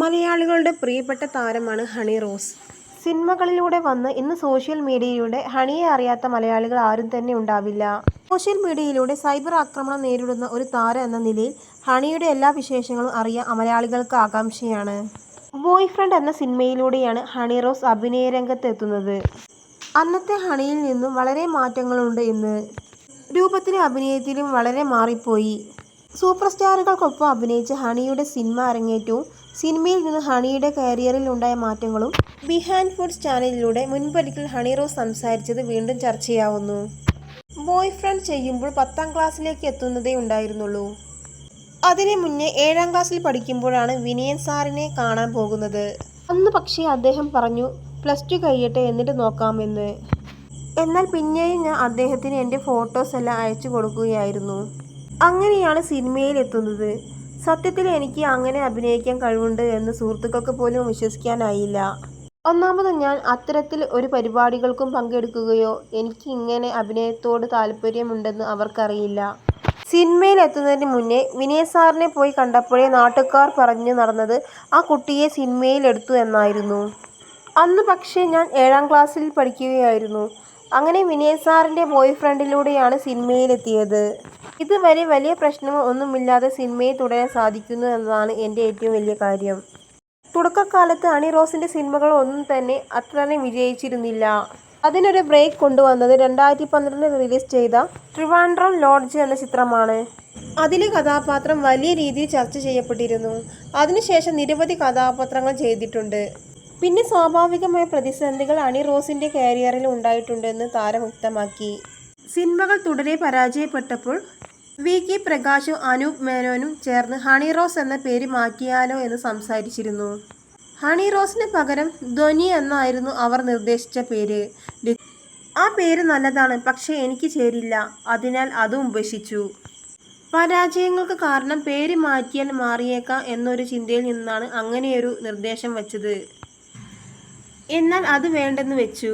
മലയാളികളുടെ പ്രിയപ്പെട്ട താരമാണ് ഹണി റോസ്. സിനിമകളിലൂടെ വന്ന് ഇന്ന് സോഷ്യൽ മീഡിയയിലൂടെ ഹണിയെ അറിയാത്ത മലയാളികൾ ആരും തന്നെ ഉണ്ടാവില്ല. സോഷ്യൽ മീഡിയയിലൂടെ സൈബർ ആക്രമണം നേരിടുന്ന ഒരു താരം എന്ന നിലയിൽ ഹണിയുടെ എല്ലാ വിശേഷങ്ങളും അറിയാൻ മലയാളികൾക്ക് ആകാംക്ഷയാണ്. ബോയ് ഫ്രണ്ട് എന്ന സിനിമയിലൂടെയാണ് ഹണി റോസ് അഭിനയ രംഗത്ത് എത്തുന്നത് അന്നത്തെ ഹണിയിൽ നിന്നും വളരെ മാറ്റങ്ങളുണ്ട് ഇന്ന്. രൂപത്തിലും അഭിനയത്തിലും വളരെ മാറിപ്പോയി. സൂപ്പർ സ്റ്റാറുകൾക്കൊപ്പം അഭിനയിച്ച ഹണിയുടെ സിനിമ അരങ്ങേറ്റവും സിനിമയിൽ നിന്ന് ഹണിയുടെ കരിയറിൽ ഉണ്ടായ മാറ്റങ്ങളും ബിഹാൻഡ് ഫുഡ്സ് ചാനലിലൂടെ മുൻപൊരിക്കൽ ഹണി റോസ് സംസാരിച്ചത് വീണ്ടും ചർച്ചയാവുന്നു. ബോയ് ഫ്രണ്ട് ചെയ്യുമ്പോൾ പത്താം ക്ലാസ്സിലേക്ക് എത്തുന്നതേ ഉണ്ടായിരുന്നുള്ളൂ. അതിനു മുന്നേ ഏഴാം ക്ലാസ്സിൽ പഠിക്കുമ്പോഴാണ് വിനയൻ സാറിനെ കാണാൻ പോകുന്നത്. അന്ന് പക്ഷേ അദ്ദേഹം പറഞ്ഞു പ്ലസ് ടു കഴിയട്ടെ എന്നിട്ട് നോക്കാമെന്ന് എന്നാൽ പിന്നെയും ഞാൻ അദ്ദേഹത്തിന് എന്റെ ഫോട്ടോസ് എല്ലാം അയച്ചു കൊടുക്കുകയായിരുന്നു. അങ്ങനെയാണ് സിനിമയിൽ എത്തുന്നത് സത്യത്തിൽ എനിക്ക് അങ്ങനെ അഭിനയിക്കാൻ കഴിവുണ്ട് എന്ന് സുഹൃത്തുക്കൾക്ക് പോലും വിശ്വസിക്കാനായില്ല. ഒന്നാമത് ഞാൻ അത്തരത്തിൽ ഒരു പരിപാടികൾക്കും പങ്കെടുക്കുകയോ എനിക്ക് ഇങ്ങനെ അഭിനയത്തോട് താല്പര്യമുണ്ടെന്ന് അവർക്കറിയില്ല. സിനിമയിൽ എത്തുന്നതിന് മുന്നേ വിനയ സാറിനെ പോയി കണ്ടപ്പോഴേ നാട്ടുകാർ പറഞ്ഞു നടന്നത് ആ കുട്ടിയെ സിനിമയിൽ എടുത്തു എന്നായിരുന്നു. അന്ന് പക്ഷേ ഞാൻ ഏഴാം ക്ലാസ്സിൽ പഠിക്കുകയായിരുന്നു. അങ്ങനെ വിനയ സാറിന്റെ ബോയ് ഫ്രണ്ടിലൂടെയാണ് സിനിമയിലെത്തിയത്. ഇതുവരെ വലിയ പ്രശ്നമോ ഒന്നുമില്ലാതെ സിനിമയെ തുടരാൻ സാധിക്കുന്നു എന്നതാണ് എന്റെ ഏറ്റവും വലിയ കാര്യം. തുടക്കക്കാലത്ത് അണി റോസിന്റെ സിനിമകൾ ഒന്നും തന്നെ അത്ര തന്നെ വിജയിച്ചിരുന്നില്ല. അതിനൊരു ബ്രേക്ക് കൊണ്ടുവന്നത് രണ്ടായിരത്തി പന്ത്രണ്ടിൽ റിലീസ് ചെയ്ത ട്രിവാൻഡ്രം ലോഡ്ജ് എന്ന ചിത്രമാണ്. അതിലെ കഥാപാത്രം വലിയ രീതിയിൽ ചർച്ച ചെയ്യപ്പെട്ടിരുന്നു. അതിനുശേഷം നിരവധി കഥാപാത്രങ്ങൾ ചെയ്തിട്ടുണ്ട്. പിന്നെ സ്വാഭാവികമായ പ്രതിസന്ധികൾ അണി റോസിന്റെ കരിയറിൽ ഉണ്ടായിട്ടുണ്ടെന്ന് താരം വ്യക്തമാക്കി. സിനിമകൾ തുടരെ പരാജയപ്പെട്ടപ്പോൾ വി കെ പ്രകാശും അനൂപ് മേനോനും ചേർന്ന് ഹണി റോസ് എന്ന പേര് മാറ്റിയാലോ എന്ന് സംസാരിച്ചിരുന്നു. ഹണി റോസിന് പകരം ധ്വനി എന്നായിരുന്നു അവർ നിർദ്ദേശിച്ച പേര്. ആ പേര് നല്ലതാണ് പക്ഷേ എനിക്ക് ചേരില്ല. അതിനാൽ അതും ഉപേക്ഷിച്ചു. പരാജയങ്ങൾക്ക് കാരണം പേര് മാറ്റിയാൽ മാറിയേക്കാം എന്നൊരു ചിന്തയിൽ നിന്നാണ് അങ്ങനെയൊരു നിർദ്ദേശം വച്ചത്. എന്നാൽ അത് വേണ്ടെന്ന് വെച്ചു.